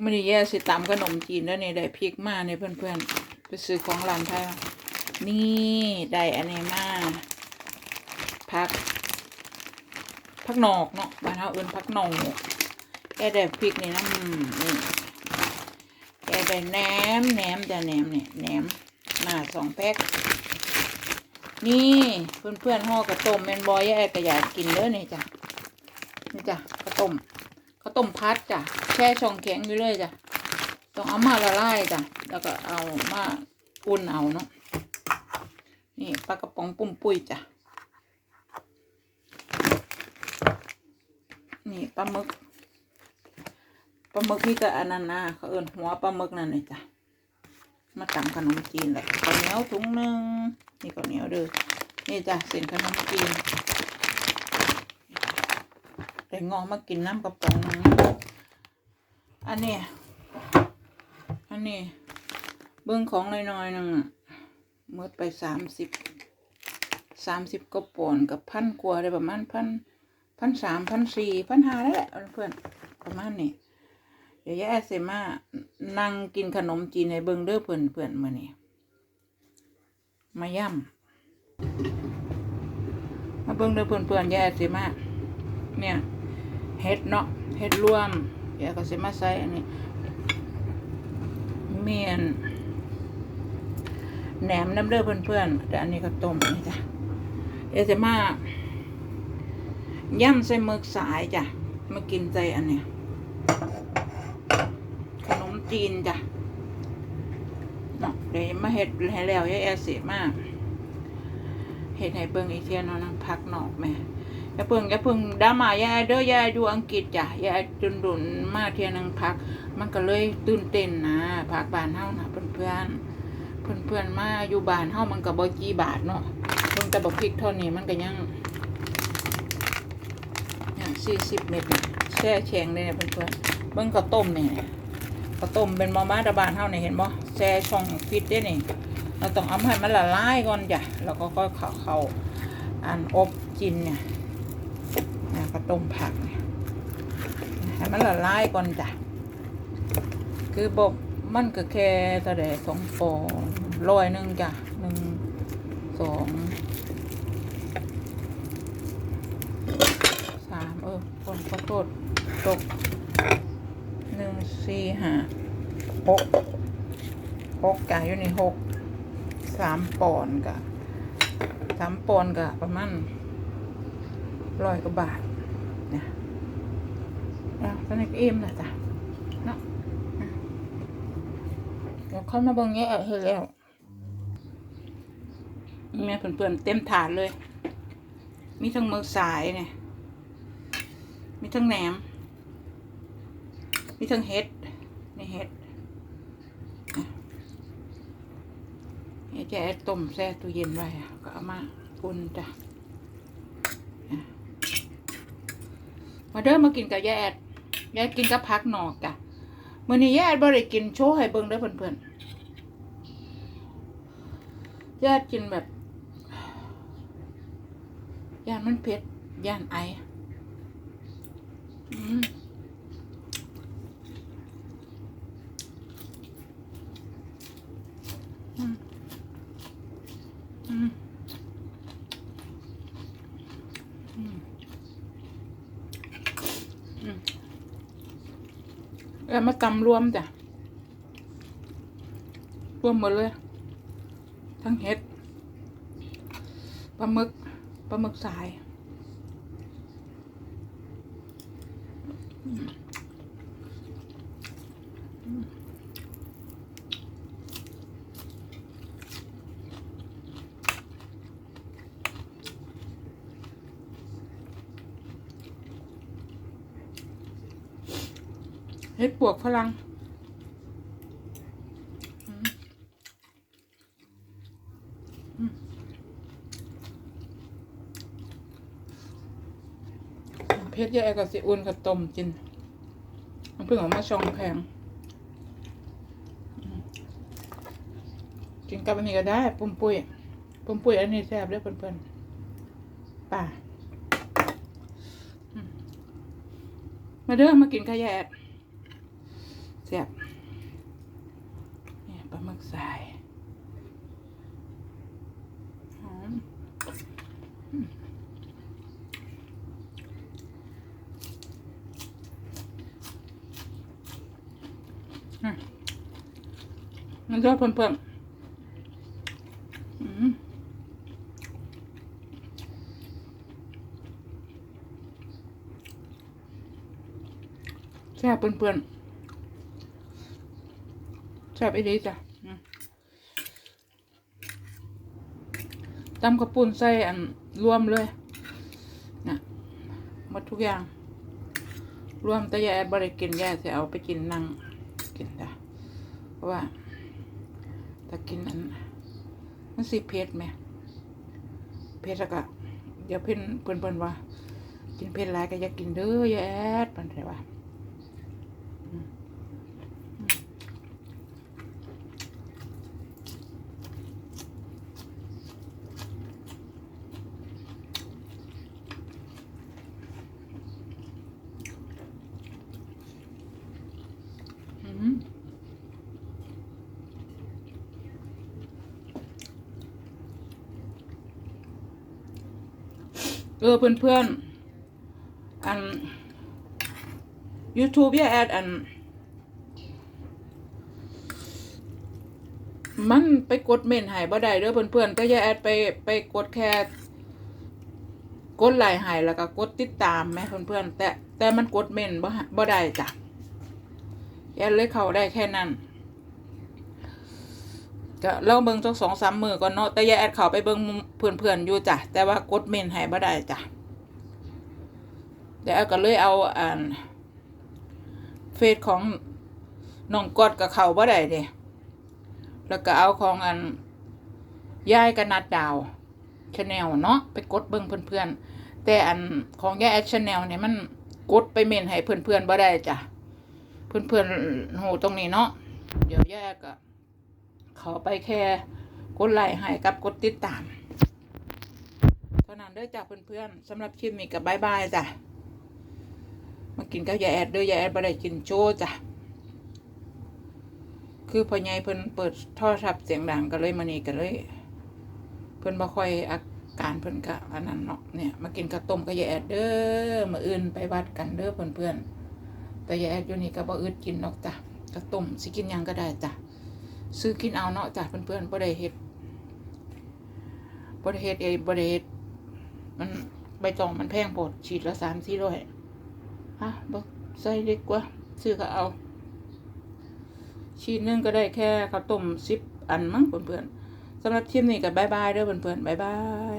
ไม่ได้แย่สิตำขนมจีนแล้วนี่ได้พริกมาเนี่ยเพื่อนๆ ไปซื้อของร้านไทยนี่ได้อันนี้มาพักพักนอกเนาะบ้านเฮาเอิ้นพักนอกแกได้พริกนี่นะนี่แกได้แหนมแหนมจะแหนมเนี่ยแหนมมาสองแพ็คนี่เพื่อนๆห่อกระต้มแมนบอยแย่ก็อยากกินเด้อนี่จ้ะนี่จ้ะข้าวต้ม ต้มพัดจ้ะแช่ช่องแข็งอยู่เลยจ้ะต้องเอามาละลายจ้ะแล้วก็เอามาอุ่นเอาเนาะนี่ปลากระป๋องปุ้มปุ้ยจ้ะนี่ปลาหมึกปลาหมึกนี่ก็อันนั้นนะเขาเอิ้นหัวปลาหมึกนั่นเลยจ้ะมาตำขนมจีนแหละข้าวเหนียวถุงหนึ่งนี่ข้าวเหนียวเด้อนี่จ้ะเส้นขนมจีน ได้งอมากินน้ำกระป๋องนึงอันนี้ อันนี้ เบื้องของน้อยๆหนึงอะเมื่อไปสามสิบ สามสิบกระป๋อนกับพันกว่าได้ประมาณพันพันสามพันสี่พันห้าแล้วแหละเพื่อนประมาณนี้เดี๋ยวแย่เซมานั่งกินขนมจีนในเบิ้งเด้อเพื่อนเพื่อนมานี่มาย่ำมาเบิ้งเด้อเพื่อนเพื่อนย่เซมาเนี่ย เห็ดเนาะเห็ดรวมเดี๋ยวก็สิมาใส่อันนี้เมียนแหนมน้ำเลือดเพื่อนๆแต่อันนี้ก็ต้มนี่จ้ะเดี๋ยวจะมาย่ำใส่หมึกสายจ้ะมากินใจอันเนี้ยขนมจีนจ้ะเนาะเดี๋ยวมาเห็ดให้แล้วยายแอสิมากเห็ดให้เบิ่งอีกเทียเนาะนพักนอกแม่ อย่าเพิ่งอย่าเพิ่งดราม่ายายเด้อยายดูอังกฤษจ้ะยาจนดุนมาเที่ยนึงพัก มันก็เลยตื่นเต้นนะพักบ้านเฮานะเพื่อนเพื่อนเพื่อนเพื่อนมาอยู่บ้านเฮามันก็บ่กี่บาทเนาะเพิ่งแต่บักพริกเท่านี้มันก็ยังยังสี่สิบเม็ดแช่แข็งเลยเนี่ยเพื่อนเพื่อนเบิ่งข้าวต้มนี่ข้าวต้มเป็นมอมาตะบานเฮานี่เห็นบ่แช่ช่องฟิตได้นี่เราต้องเอามาให้มันละลายก่อนจ้ะแล้วก็ค่อยเข้าเข้าอันอบกินเนี่ย นะก็ต้มผักเนี่ยให้มันละลายก่อนจ้ะ คือบอกมันก็แค่ตะเดสองฟองร้อยหนึ่งจ้ะหนึ่งสองสามเออคนขอโทษตกหนึ่งสี่ห้าหกหกจ้ะอยู่ในหกสามปอนด์กะสามปอนด์กะประมาณ ร้อยกว่าบาทเนี่ยแล้วตอนนี้ก็อิ่มแล้วจ้ะเนาะเดี๋ยวเข้ามาบิ่งแง่เห็นแล้วแม่เพื่อนๆเต็มถาดเลย มีทั้งมือสายเนี่ย มีทั้งแหนม มีทั้งเห็ดนี่เห็ดอะเดี๋ยวจะเอาต้มแช่ตู้เย็นไว้ก็เอามาอุ่นจ้ะ มาเด้อมากินกับยายแอดยายกินกับพักหนอกจ้ะมื้อนี้ยายแอดบ่ได้กินโชว์ให้เบิ่งเด้อเพื่อนๆยายแอดกินแบบย่านมันเผ็ดย่านไออืมอืมอืมอืม แล้วมาตำรวมจ้ะรวมหมดเลย ทั้งเห็ดปลาหมึกปลาหมึกสาย เห็ดปวกฝรั่งเพชรยายกับสิอุ่นกับต้มกินมันเพิ่งออกมาช่องแพงกินกับอันนี้ก็ได้ปุ่มปุ้ยปุ่มปุ้ยอันนี้แซ่บเลยเพื่อนๆป่ามมาเด้อมากินข้าวแยด แซ่บ เนี่หมึกสายหอมมันชอบเพิ่มๆอืมแซ่บเพื่อนๆแซ่บอีดีจ้ะอืม ตำกระปุ่นใส่อันรวมเลยนะหมดทุกอย่าง รวมแต่ยายบริกินยายจะเอาไปกินนั่งกินจ้ะเพราะว่าถ้ากินอันมันสิเผ็ดไหมเผ็ดแล้วก็เดี๋ยวเพิ่นเพิ่นเพิ่นว่า กินเผ็ดหลายก็อยากกินเด้อยายแอดมันใช่ว่า อืม เออเพื่อนเพื่อนอัน YouTube อย่าแอดอัน มันไปกดเมนหายบ่ได้เด้อเพื่อนเพื่อนก็อย่าแอดไปไปกดแค่กดไลค์หายแล้วก็กดติดตามแม่เพื่อนเพื่อนแต่แต่มันกดเมนบ่บ่ได้จ้ะแอดเลยเขาได้แค่นั้น ก็เล่าเบิ่งจักสองสามมือก่อนเนาะแต่ยาแอดเข้าไปเบิ่งเพื่อนเพื่อนๆอยู่จ้ะแต่ว่ากดเมนให้บ่ได้จ้ะเดี๋ยวแอดก็เลยเอาอ่านเฟซของน้องกอดกับเขาบ่ได้เด้แล้วก็เอาของอันยายกับนัดดาวชาแนลเนาะไปกดเบิ่งเพื่อนเพื่อนๆแต่อันของยายแอดชาแนลเนี่ยมันกดไปเมนให้เพื่อนเพื่อนๆบ่ได้จ้ะเพื่อนเพื่อนๆหูตรงนี้เนาะเดี๋ยวแยกอะ เขาไปแค่กดไลค์ให้กับกดติดตาม เท่านั้นเด้อจ้ะเพื่อนๆสำหรับคลิปนี้กับบายบายจ้ะมากินกับยายแอดเด้อยายแอดบ่ได้กินโจ้จ้ะคือพ่อใหญ่เพิ่นเปิดท่อทับเสียงดังก็เลยมานี่ก็เลย เพิ่นบ่ค่อยอาการเพิ่นก็อันนั้นเนาะเนี่ยมากินกับต้มกับยายแอดเด้อมื้ออื่นไปวัดกันเด้อเพื่อนๆแต่ยายแอดอยู่นี่ก็บ่อึดกินนอกจ้ะก็ต้มสิกินยังก็ได้จ้ะ ซื้อกินเอาเนาะจ้ะเพื่อนๆบ่ได้เฮ็ดบ่ได้เฮ็ดเองบ่ได้เฮ็ดมันใบตองมันแพงโพดฉีดละสามสี่ร้อยฮะบ่ใส่เล็กว่า ซื้อก็เอา ฉีดนึงก็ได้แค่ข้าวต้มสิบอันมั้งเพื่อนๆสำหรับทีมนี้ก็บายบายเด้อเพื่อนๆบายบาย